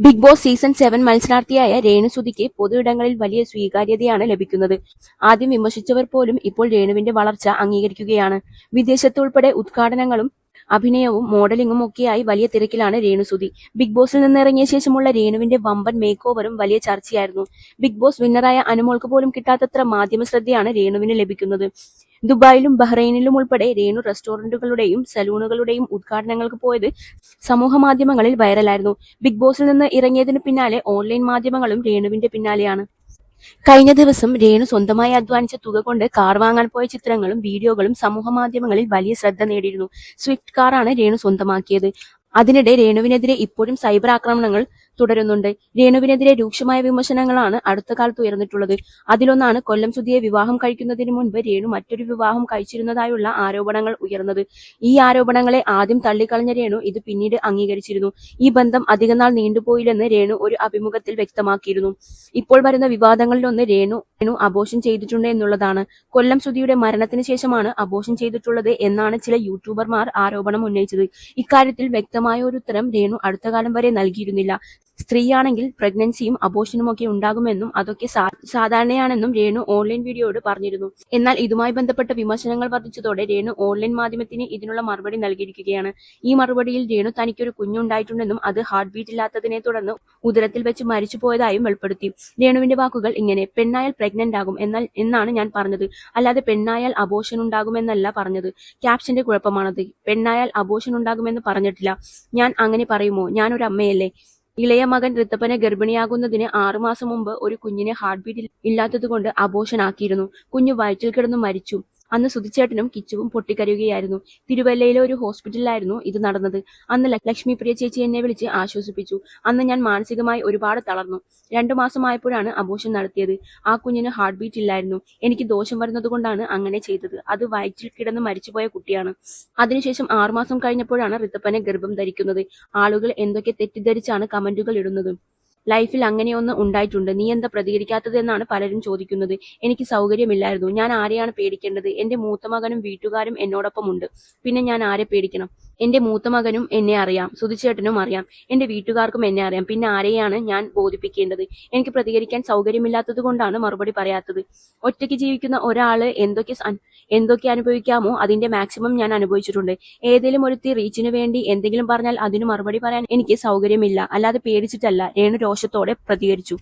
Big boss season seven മത്സരാർത്ഥിയായ രേണുസുതിക്ക് പൊതുയിടങ്ങളിൽ വലിയ സ്വീകാര്യതയാണ് ലഭിക്കുന്നത്. ആദ്യം വിമർശിച്ചവർ പോലും ഇപ്പോൾ രേണുവിന്റെ വളർച്ച അംഗീകരിക്കുകയാണ്. വിദേശത്തുൾപ്പെടെ ഉദ്ഘാടനങ്ങളും അഭിനയവും മോഡലിംഗും ഒക്കെയായി വലിയ തിരക്കിലാണ് രേണുസുതി ബിഗ് ബോസിൽ നിന്ന് ഇറങ്ങിയ ശേഷമുള്ള രേണുവിന്റെ വമ്പൻ മേക്ക് ഓവറും വലിയ ചർച്ചയായിരുന്നു. ബിഗ് ബോസ് വിന്നറായ അനുമോൾക്ക് പോലും കിട്ടാത്തത്ര മാധ്യമ ശ്രദ്ധയാണ് രേണുവിന് ലഭിക്കുന്നത്. ദുബായിലും ബഹ്റൈനിലും ഉൾപ്പെടെ രേണു റെസ്റ്റോറന്റുകളുടെയും സലൂണുകളുടെയും ഉദ്ഘാടനങ്ങൾക്ക് പോയത് സമൂഹ മാധ്യമങ്ങളിൽ വൈറലായിരുന്നു. ബിഗ് ബോസിൽ നിന്ന് ഇറങ്ങിയതിനു പിന്നാലെ ഓൺലൈൻ മാധ്യമങ്ങളും രേണുവിന്റെ പിന്നാലെയാണ്. കഴിഞ്ഞ ദിവസം രേണു സ്വന്തമായി അധ്വാനിച്ച തുക കൊണ്ട് കാർ വാങ്ങാൻ പോയ ചിത്രങ്ങളും വീഡിയോകളും സമൂഹ മാധ്യമങ്ങളിൽ വലിയ ശ്രദ്ധ നേടിയിരുന്നു. സ്വിഫ്റ്റ് കാറാണ് രേണു സ്വന്തമാക്കിയത്. അതിനിടെ രേണുവിനെതിരെ ഇപ്പോഴും സൈബർ ആക്രമണങ്ങൾ തുടരുന്നുണ്ട്. രേണുവിനെതിരെ രൂക്ഷമായ വിമർശനങ്ങളാണ് അടുത്ത കാലത്ത് ഉയർന്നിട്ടുള്ളത്. അതിലൊന്നാണ് കൊല്ലം സുധിയെ വിവാഹം കഴിക്കുന്നതിന് മുൻപ് രേണു മറ്റൊരു വിവാഹം കഴിച്ചിരുന്നതായുള്ള ആരോപണങ്ങൾ ഉയർന്നത്. ഈ ആരോപണങ്ങളെ ആദ്യം തള്ളിക്കളഞ്ഞ രേണു ഇത് പിന്നീട് അംഗീകരിച്ചിരുന്നു. ഈ ബന്ധം അധികനാൾ നീണ്ടുപോയില്ലെന്ന് രേണു ഒരു അഭിമുഖത്തിൽ വ്യക്തമാക്കിയിരുന്നു. ഇപ്പോൾ വരുന്ന വിവാദങ്ങളിലൊന്ന് രേണു രേണു അബോഷൻ ചെയ്തിട്ടുണ്ട് എന്നുള്ളതാണ്. കൊല്ലം സുധിയുടെ മരണത്തിന് ശേഷമാണ് അബോഷൻ ചെയ്തിട്ടുള്ളത് എന്നാണ് ചില യൂട്യൂബർമാർ ആരോപണം ഉന്നയിച്ചത്. ഇക്കാര്യത്തിൽ വ്യക്തമായ ഒരു ഉത്തരം രേണു അടുത്ത കാലം വരെ നൽകിയിരുന്നില്ല. സ്ത്രീയാണെങ്കിൽ പ്രഗ്നൻസിയും അബോഷനും ഒക്കെ ഉണ്ടാകുമെന്നും അതൊക്കെ സാധാരണയാണെന്നും രേണു ഓൺലൈൻ വീഡിയോയോട് പറഞ്ഞിരുന്നു. എന്നാൽ ഇതുമായി ബന്ധപ്പെട്ട വിമർശനങ്ങൾ വർദ്ധിച്ചതോടെ രേണു ഓൺലൈൻ മാധ്യമത്തിന് ഇതിനുള്ള മറുപടി നൽകിയിരിക്കുകയാണ്. ഈ മറുപടിയിൽ രേണു തനിക്കൊരു കുഞ്ഞുണ്ടായിട്ടുണ്ടെന്നും അത് ഹാർട്ട് ബീറ്റ് ഇല്ലാത്തതിനെ തുടർന്ന് ഉദരത്തിൽ വെച്ച് മരിച്ചു പോയതായും വെളിപ്പെടുത്തി. രേണുവിന്റെ വാക്കുകൾ ഇങ്ങനെ പെണ്ണായാൽ പ്രഗ്നന്റ് ആകും എന്നാൽ എന്നാണ് ഞാൻ പറഞ്ഞത്. അല്ലാതെ പെണ്ണായാൽ അബോഷൻ ഉണ്ടാകുമെന്നല്ല പറഞ്ഞത്. ക്യാപ്ഷന്റെ കുഴപ്പമാണത്. പെണ്ണായാൽ അബോഷൻ ഉണ്ടാകുമെന്ന് പറഞ്ഞിട്ടില്ല. ഞാൻ അങ്ങനെ പറയുമോ? ഞാനൊരു അമ്മയല്ലേ ഇളയ മകൻ ഋത്തപ്പനെ ഗർഭിണിയാകുന്നതിന് ആറുമാസം മുമ്പ് ഒരു കുഞ്ഞിനെ ഹാർട്ട് ബീറ്റ് ഇല്ലാത്തതുകൊണ്ട് അബോഷനാക്കിയിരുന്നു കുഞ്ഞു വയറ്റിൽ കിടന്നു മരിച്ചു. അന്ന് സുധിച്ചേട്ടനും കിച്ചുവും പൊട്ടിക്കരയുകയായിരുന്നു. തിരുവല്ലയിലെ ഒരു ഹോസ്പിറ്റലിലായിരുന്നു ഇത് നടന്നത്. അന്ന് ലക്- ലക്ഷ്മി പ്രിയ ചേച്ചി എന്നെ വിളിച്ച് ആശ്വസിപ്പിച്ചു. അന്ന് ഞാൻ മാനസികമായി ഒരുപാട് തളർന്നു. രണ്ടു മാസമായപ്പോഴാണ് അബോഷൻ നടത്തിയത്. ആ കുഞ്ഞിന് ഹാർട്ട് ബീറ്റ് ഇല്ലായിരുന്നു. എനിക്ക് ദോഷം വരുന്നതുകൊണ്ടാണ് അങ്ങനെ ചെയ്തത്. അത് വയറ്റിൽ കിടന്ന് മരിച്ചുപോയ കുട്ടിയാണ്. അതിനുശേഷം ആറുമാസം കഴിഞ്ഞപ്പോഴാണ് ഋത്തപ്പനെ ഗർഭം ധരിക്കുന്നത്. ആളുകൾ എന്തൊക്കെ തെറ്റിദ്ധരിച്ചാണ് കമന്റുകൾ ഇടുന്നത്? ലൈഫിൽ അങ്ങനെയൊന്ന് ഉണ്ടായിട്ടുണ്ട്. നീ എന്താ പ്രതികരിക്കാത്തത് എന്നാണ് പലരും ചോദിക്കുന്നത്. എനിക്ക് സൗകര്യമില്ലായിരുന്നു. ഞാൻ ആരെയാണ് പേടിക്കേണ്ടത്? എന്റെ മൂത്ത മകനും വീട്ടുകാരും എന്നോടൊപ്പം ഉണ്ട് പിന്നെ ഞാൻ ആരെ പേടിക്കണം? എന്റെ മൂത്ത മകനും എന്നെ അറിയാം. സുധിച്ചേട്ടനും അറിയാം. എന്റെ വീട്ടുകാർക്കും എന്നെ അറിയാം. പിന്നെ ആരെയാണ് ഞാൻ ബോധിപ്പിക്കേണ്ടത്? എനിക്ക് പ്രതികരിക്കാൻ സൗകര്യമില്ലാത്തത് കൊണ്ടാണ് മറുപടി പറയാത്തത്. ഒറ്റയ്ക്ക് ജീവിക്കുന്ന ഒരാൾ എന്തൊക്കെ എന്തൊക്കെ അനുഭവിക്കാമോ അതിന്റെ മാക്സിമം ഞാൻ അനുഭവിച്ചിട്ടുണ്ട്. ഏതെങ്കിലും ഒരുത്തി റീച്ചിന് വേണ്ടി എന്തെങ്കിലും പറഞ്ഞാൽ അതിന് മറുപടി പറയാൻ എനിക്ക് സൗകര്യമില്ല. അല്ലാതെ പേടിച്ചിട്ടല്ല. രേണു രോഷത്തോടെ പ്രതികരിച്ചു